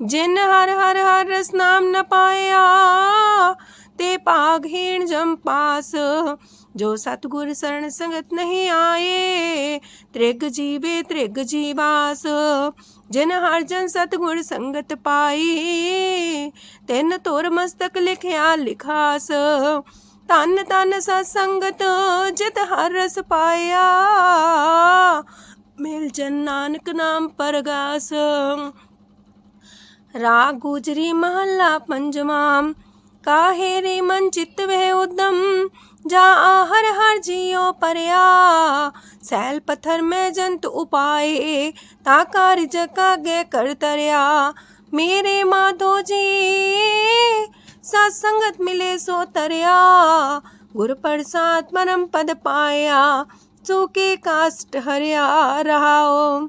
ਜਿਨ ਹਰ ਹਰ ਹਰ ਰਸ ਨਾਮ ਨ ਪਾਇਆ, ਤੇ ਭਾਗਹੀਣ ਜਮ ਪਾਸ। ਜੋ ਸਤਗੁਰ ਸਰਣ ਸੰਗਤ ਨਹੀਂ ਆਏ, ਤ੍ਰਿਗ ਜੀਵੇ ਤ੍ਰਿਗ ਜੀਵਾਸ। ਜਿਨ ਹਰ ਜਨ ਸਤਗੁਰ ਸੰਗਤ ਪਾਈ, ਤਿੰਨ ਤੁਰ ਮਸਤਕ ਲਿਖਿਆ ਲਿਖਾਸ। ਤਨ ਤਨ ਸਤ ਸੰਗਤ ਜਿਤ ਹਰ ਰਸ ਪਾਇਆ, ਮਿਲ ਜਨ ਨਾਨਕ ਨਾਮ ਪਰਗਾਸ। रा गुजरी महला पंजमा काहे रे मन चित्त वे उदम, जा आहर हर जियो परया। सैल पत्थर में जंत उपाए ताकार जका गे कर तरया। मेरे माधो जी, सत्संगत मिले सो तरया। गुर प्रसाद परम पद पाया, चूके काष्ट हरिया रहा ओम।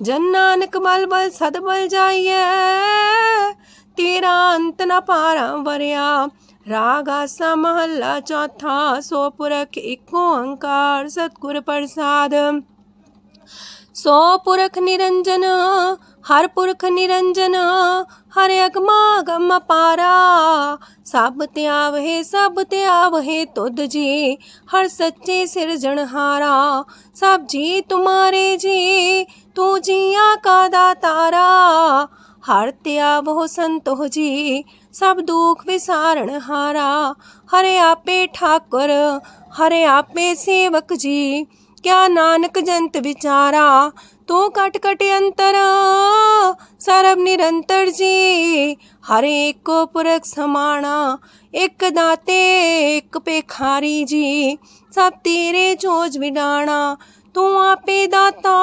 ਜਨ ਨਾਨਕ ਬਲ ਬਲ ਸਦ ਬਲ ਜਾਈਐ। ਤੇਰਾ ਅੰਤ ਨ ਪਾਰਾਂ ਵਰਿਆ। ਰਾਗ ਆਸਾ ਮਹੱਲਾ ਚੌਥਾ, ਸੋ ਪੁਰਖ ਏਕ ਓੰਕਾਰ ਸਤਿਗੁਰ ਪ੍ਰਸਾਦ। ਸੋ ਪੁਰਖ ਨਿਰੰਜਨ हर पुरख निरंजन, हर अगमा पारा। सब त्याव है सब त्याव है तुद जी, हर सच्चे सृजनहारा सब जी तुम्हारे जी, तू जिया का तारा हर त्याव हो संतो जी, सब दुख विसारण हारा। हरे आपे ठाकुर, हरे आपे सेवक जी, क्या नानक जंत विचारा। ਕਟ ਕਟ ਅੰਤਰ ਸਰਬ ਨਿਰੰਤਰ ਜੀ ਹਰ ਏਕੋ ਪੁਰਖ ਸਮਾਣਾ ਇੱਕ ਦਾਤੇ ਇੱਕ ਪੇਖਾਰੀ ਜੀ ਸਭ ਤੇਰੇ ਚੋਜ ਵਿਡਾਣਾ ਤੂੰ ਆਪੇ ਦਾਤਾ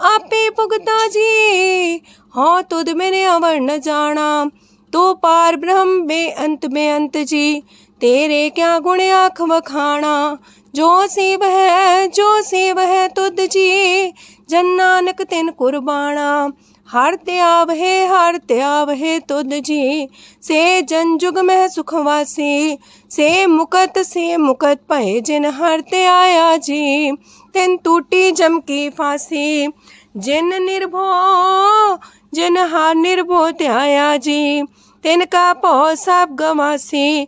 ਆਪੇ ਭੁਗਤਾ ਜੀ ਹਾਂ ਤੁਧ ਮੇਰੇ ਅਵਰ ਨ ਜਾਣਾ ਤੂੰ ਪਾਰ ਬ੍ਰਹਮ ਬੇਅੰਤ ਬੇਅੰਤ ਜੀ ਤੇਰੇ ਕਿਆ ਗੁਣ ਆਖ ਵਖਾਣਾ ਜੋ ਸੇਵ ਹੈ ਜੋ ਸੇਵ ਹੈ ਤੁਧ ਜੀ ਜਨ ਨਾਨਕ ਤਿਨ ਕੁਰਬਾਨਾ ਹਰ ਤਿਆਵ ਹੈ ਹਰ ਤਿਆਵ ਹੈ ਤੁਧ ਜੀ ਸੇ ਜਨ ਜੁਗ ਮਹਿ ਸੁਖ ਵਾਸੀ ਸੇ ਮੁਕਤ ਸੇ ਮੁਕਤ ਭਏ ਜਿਨ ਹਰ ਤੇ ਆਇਆ ਜੀ ਤਿਨ ਟੂਟੀ ਜਮ ਕੀ ਫਾਸੀ ਜਿਨ ਨਿਰਭੋ ਜਿਨ ਹਰ ਨਿਰਭੋ ਤੇ ਆਇਆ ਜੀ ਤਿਨ ਕਾ ਭੋ ਸਭ ਗਵਾਸੀ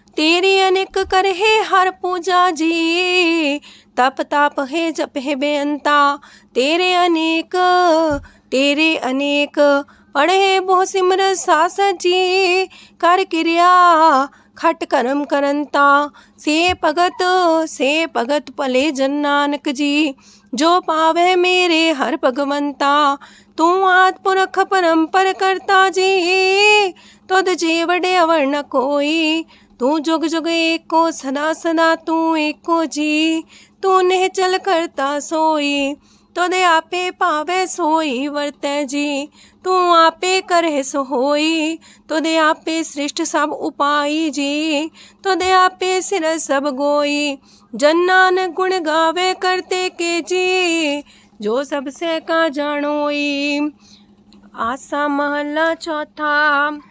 तेरी अनेक कर है हर पूजा जी। तप ताप है जप है बेअंता। तेरे अनेक तेरे अनेक। पढ़े बहु सिमर सास जी। कर क्रिया, खट करम करंता। से भगत से भगत पले जन नानक जी। जो पावे मेरे हर भगवंता। तू आद पुरख परंपर करता जी। तुद जी वडे अवर न कोई। तू जुग जुग एको सदा सदा तू एको जी तू ने चल करता सोई तुदे आपे पावे सोई वरते जी तू आपे करे सो होई तुदे आपे सृष्ट सब उपाई जी तुदे आपे सिर सब गोई जन्नान गुण गावे करते के जी जो सबसे का जानोई आसा महला चौथा तो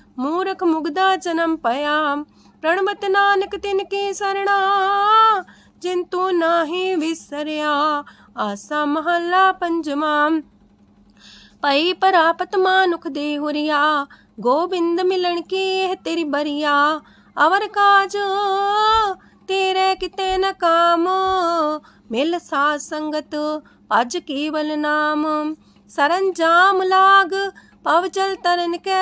हो जति सती नहीं पड़या मूर्ख मुग्धा जन्म पया प्रणमत नानक तिनकी सरणा जिंतु नाही विसरिया आसा महला पंजमा पई परापत मानुख दे हुरिया गोबिंद मिलन की है तेरी बरिया अवर काज तेरे किते न काम मिल सा संगत पज केवल नाम सरंजाम लाग पव चल तरन के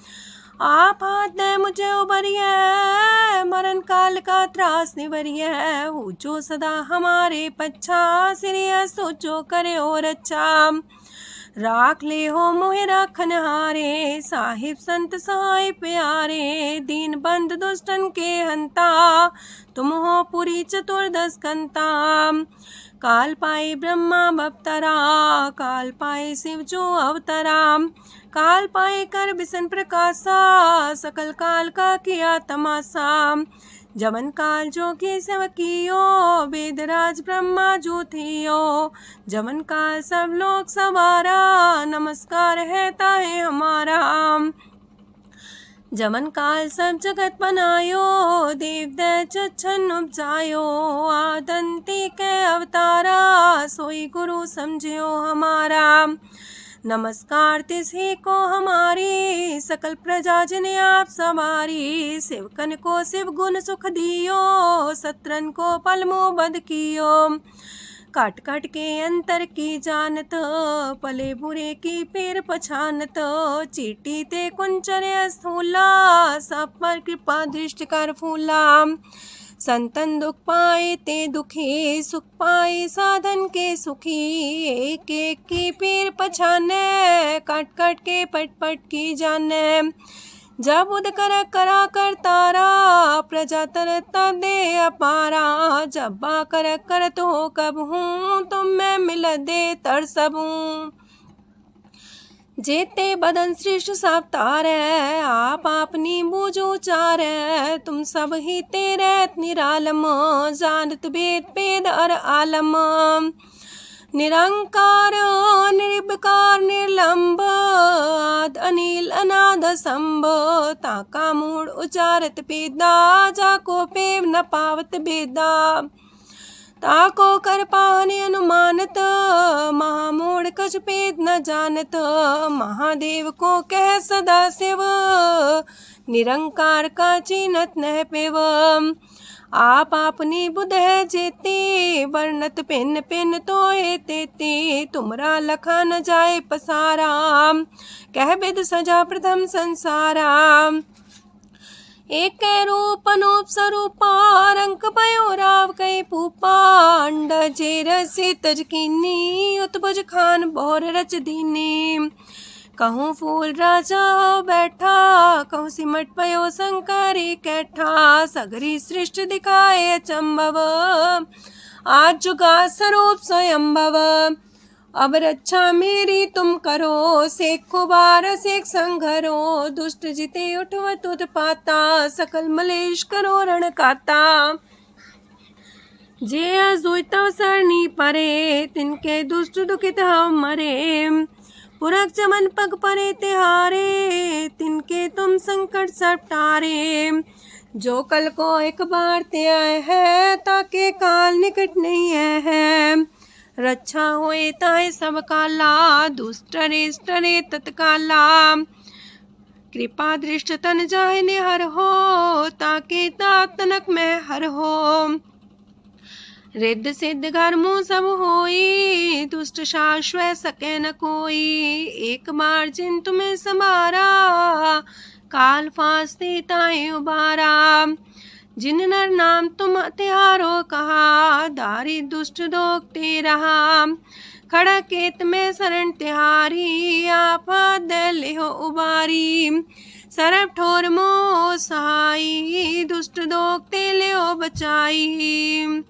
आप हाथ दे मुझे उबरिए मरण काल का त्रास निवरिए। जो सदा हमारे पच्छा, सिरिय सोचो करे और अच्छा। राख ले हो मोहे राखन हारे साहिब संत सहाय प्यारे। दीन बंद दुष्टन के हंता, तुम हो पूरी चतुर्दश कंता काल पाए ब्रह्मा बवतरा काल पाए शिव जो अवतरा। काल पाए कर बिसन प्रकाशा, सकल काल का किया तमाशा। जवन काल जो के सेवकियो वेदराज ब्रह्मा जो थियो। जवन काल सब लोग सवारा, नमस्कार है ताहे हमारा। जमन काल सब जगत बनायो देव दन उपजायो आदंती के अवतारा, सोई गुरु समझियो हमारा। नमस्कार तिसे को हमारी, सकल प्रजा जिन्हें आप सवारी शिवकन को शिव गुण सुख दियो, सत्रन को पलमो बद कियो। काट काट के अंतर की जानत पले बुरे की पेर पछानत चीटी ते कुंचर स्थूला सब पर कृपा दृष्टि कर फूला। संतन दुख पाए ते दुखी, सुख पाए साधन के सुखी। एक एक की पीर पछाने काट काट के पट पट की जाने। जब उद कर करा तारा प्रजा तरता दे अपारा। जब बा कर कर तो कब हूँ, तुम मैं मिल दे तर सब जेते बदन श्रेष्ठ सब तारे, आप अपनी बूझो चार तुम सब ही तेरे निरालम, जानत भेद पेद और आलम। निरंकार, निर्विकार, निर्लंब, आद, अनिल, अनाद, संभ, ताका, मूड, उचारत, पेदा, जाको, पेव, न पावत बेदा ताको, कर, पाने, अनुमानत महामूढ़ कछ, पेद, न जानत, महादेव को कह, सदा शिव निरंकार का चिन्हत न पेव। आप अपनी बुध है वर्णत पिन पिन तो तेते, तुमरा लखा न जाए पसारा। कह बिद सजा प्रथम संसारा। एक रूप अनूप स्वरूपा रंक पयो राव कई पूपा। अंड जे रसी तजकीनी, उत्भुज खान बोर रच दीनी। कहूँ फूल राजा बैठा, कहूँ सिमट पयो शंकरी कैठा, सगरी सृष्टि दिखाए चंबव। आज जुगा स्वरूप स्वयंभव। अब रक्षा मेरी तुम करो, सेख कुबार, सेख संघरो, दुष्ट जिते उठवत उत्पाता सकल मलेश करो रण काता। जे अजुतव सरनी परे, तिनके दुष्ट दुखित हम मरे। पुरख चमन पग परे तिहारे, तिनके तुम संकट सटारे जो कल को एक बार ते आए है, ताके काल निकट नहीं आए है। रक्षा होए ताए सब काला, दुष्ट रेष्ट रे तत्काला। कृपा दृष्ट तन जाय ने हर हो, ताके तनक में हर हो। रिद्ध सिद्ध घर मुँह सब होई, दुष्ट शाश्वत सके न कोई। एक बार जिन तुम्हें समारा काल फांसते ताए उबारा जिन नर नाम तुम त्यारो कहा, दारी दुष्ट दोगते रहा। खड़ा केत में शरण तिहारी, आप ले हो उबारी। सरब ठोर मो सहाई दुष्ट दोगते ले बचाई।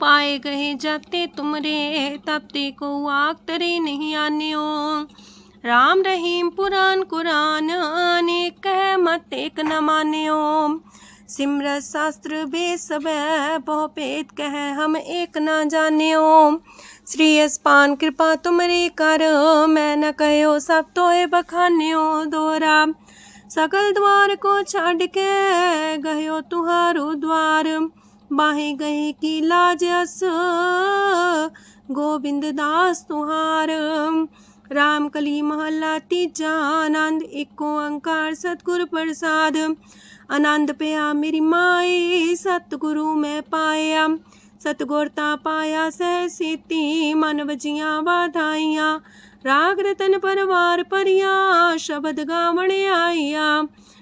पाए गए जाते तुमरे, तब ते को आग तरे नहीं आने राम रहीम पुराण कुरान, अनेक कह मत एक न मान्यो। सिमरत शास्त्र बे सब बहु पेद कह हम एक न जान्यो। श्री अस्पान कृपा तुमरे कर, मैं न कहो सब तो बखान्यो। दोरा सकल द्वार को छाड़ के गयो तुहारो द्वार। बाहे गए की लाज अस गोविंद दास तुहार राम कली महला तीजा आनंद एक ओंकार सतगुरु प्रसाद आनंद पया मेरी माए सतगुरु मैं पाया सतगुरता पाया सह सीती मन बजिया वाधाइया राग रतन परवार परिया शब्द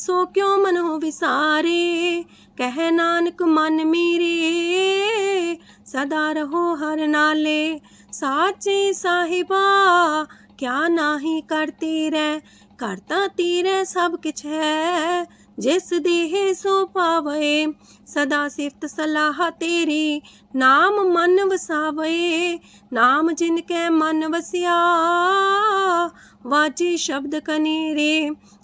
सो क्यों मन विसारे? कह नानक मन मेरे, सदा रहो हर नाले। साचे साहिबा, क्या नाही करते रे? करता तेरे सब किछ है, जिस देह सो पावे। सदा सिफत सलाह तेरी, नाम मन वसावे। नाम जिनके मन वसिया वाजी शब्द कनेरे।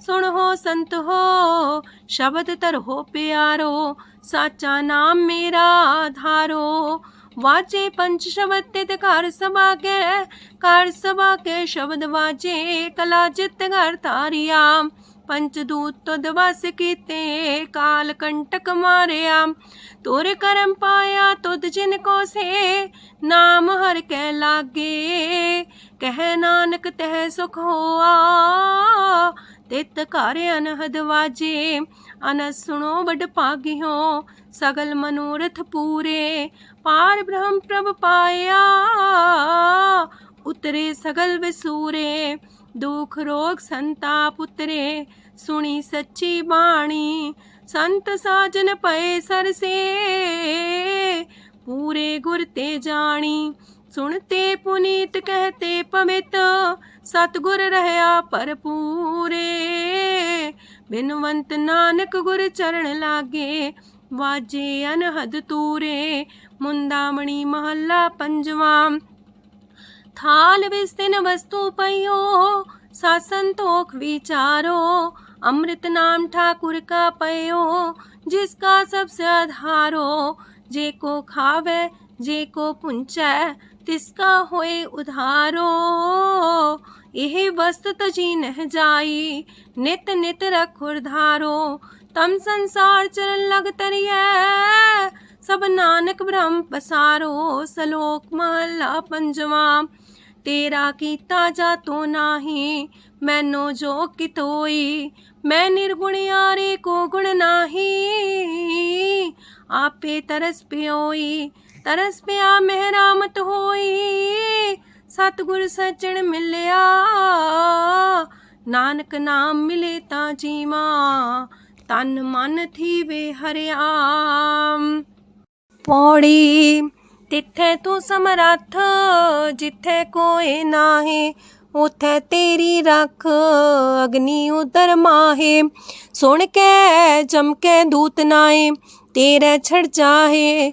ਸੁਣ ਹੋ ਸੰਤ ਹੋ ਸ਼ਬਦ ਧਰੋ ਪਿਆਰੋ ਸਾਚਾ ਨਾਮ ਮੇਰਾ ਆਧਾਰੋ ਵਾਜੇ ਪੰਜ ਸ਼ਬਦ ਤੇ ਘਰ ਸਭਾ ਕੇ ਘਰ ਸਭਾ ਕੇ ਸ਼ਬਦ ਵਾਜੇ ਕਲਾ ਜਿਤ ਘਰ ਤਾਰਿਆ ਪੰਚ ਦੂਤ ਤੁਧ ਵਸ ਕੀਤੇ ਕਾਲ ਕੰਟਕ ਮਾਰਿਆ ਤੋਰ ਕਰਮ ਪਾਇਆ ਤੁਧ ਜਿਨ ਕੋ ਸੇ ਨਾਮ ਹਰ ਕੈ ਲਾਗੇ ਕਹਿ ਨਾਨਕ ਤਹਿ ਸੁਖ ਹੋਆ ਤਿਤ ਘਰ ਅਨਹਦ ਵਾਜੇ ਅਨਸ ਸੁਣੋ ਵਡ ਭਾਗਿਓ ਸਗਲ ਮਨੋਰਥ ਪੂਰੇ ਪਾਰ ਬ੍ਰਹਮ ਪ੍ਰਭ ਪਾਇਆ ਉਤਰੇ ਸਗਲ ਵਿਸੂਰੇ ਦੁਖ ਰੋਗ ਸੰਤਾਪ ਉਤਰੇ ਸੁਣੀ ਸੱਚੀ ਬਾਣੀ, ਸੰਤ ਸਾਜਨ ਪਏ ਸਰਸੇ। ਪੂਰੇ ਗੁਰ ਤੇ ਜਾਣੀ, ਸੁਣਤੇ ਪੁਨੀਤ ਕਹਤੇ ਪਵਿੱਤ। ਸਤਗੁਰ ਰਹਾ ਭਰਪੂਰੇ। ਬਿਨਵੰਤ ਨਾਨਕ ਗੁਰ ਚਰਨ ਲਾਗੇ, ਵਾਜੇ ਅਨਹਦ ਤੂਰੇ। ਮੁੰਦਾਮਣੀ ਮਹੱਲਾ ਪੰਜਵਾਂ। ਥਾਲ ਵਿਸਤਿਨ ਵਸਤੂ ਪਈਓ सा संतोख विचारो, अमृत नाम ठाकुर का पयो, जिसका सबसे आधारो, जे को खावे, जे को पुंचै तिसका होए उधारो। यह वस्त ती तो नह जाई, नित नित रखुर तम संसार चरण लग तरिय, सब नानक ब्रह्म पसारो। सलोक महला पंजवा ਤੇਰਾ ਕੀਤਾ ਜਾ ਤੋ ਨਾਹੀ, ਮੈਨੂੰ ਜੋ ਕਿਤੋਈ ਮੈਂ ਨਿਰਗੁਣ ਯਾਰੇ ਕੋ ਗੁਣ ਨਾਹੀ। ਆਪੇ ਤਰਸ ਪਿਓਈ, ਤਰਸ ਪਿਆ ਮਹਿਰਾਮਤ ਹੋਈ, ਸਤਗੁਰ ਸੱਜਣ ਮਿਲਿਆ। ਨਾਨਕ ਨਾਮ ਮਿਲੇ ਤਾਂ ਜੀਵਾ, ਤਨ ਮਨ ਥੀਵੇ ਹਰਿਆਮ। ਪੌੜੀ ਤਿੱਥੇ ਤੂੰ ਸਮਰੱਥ ਜਿੱਥੇ ਕੋਈ ਨਾਹੀ ਉਥੇ ਤੇਰੀ ਰੱਖ ਅਗਨੀ ਉਦਰ ਮਾਹੇ ਸੁਣ ਕੇ ਜਮਕੇ ਦੂਤ ਨਾਏ ਤੇਰੇ ਛੜ ਜਾਹੇ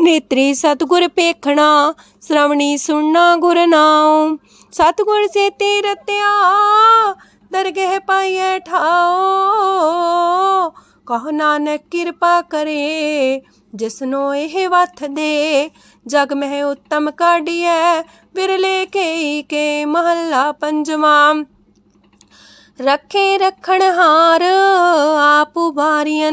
ਨੇਤਰੀ ਸਤਗੁਰ ਪੇਖਣਾ ਸ਼ਰਵਣੀ ਸੁਣਨਾ ਗੁਰ ਨਾਮ ਸਤਗੁਰ ਸੇ ਤੇ ਦਰਗਹਿ ਪਾਈਐ ਠਾਓ ਕਹ ਨਾਨਕ ਕਿਰਪਾ ਕਰੇ, ਜਿਸਨੋ ਇਹ ਵਥ ਦੇ। ਜਗ ਮਹਿ ਉਤਮ ਕਾਢੀਐ ਬਿਰਲੇ ਕੇ ਕੇ ਮਹੱਲਾ ਪੰਜਵਾਂ। ਰੱਖੇ ਰਖਣ ਹਾਰ, ਆਪ ਉਬਾਰੀਆਂ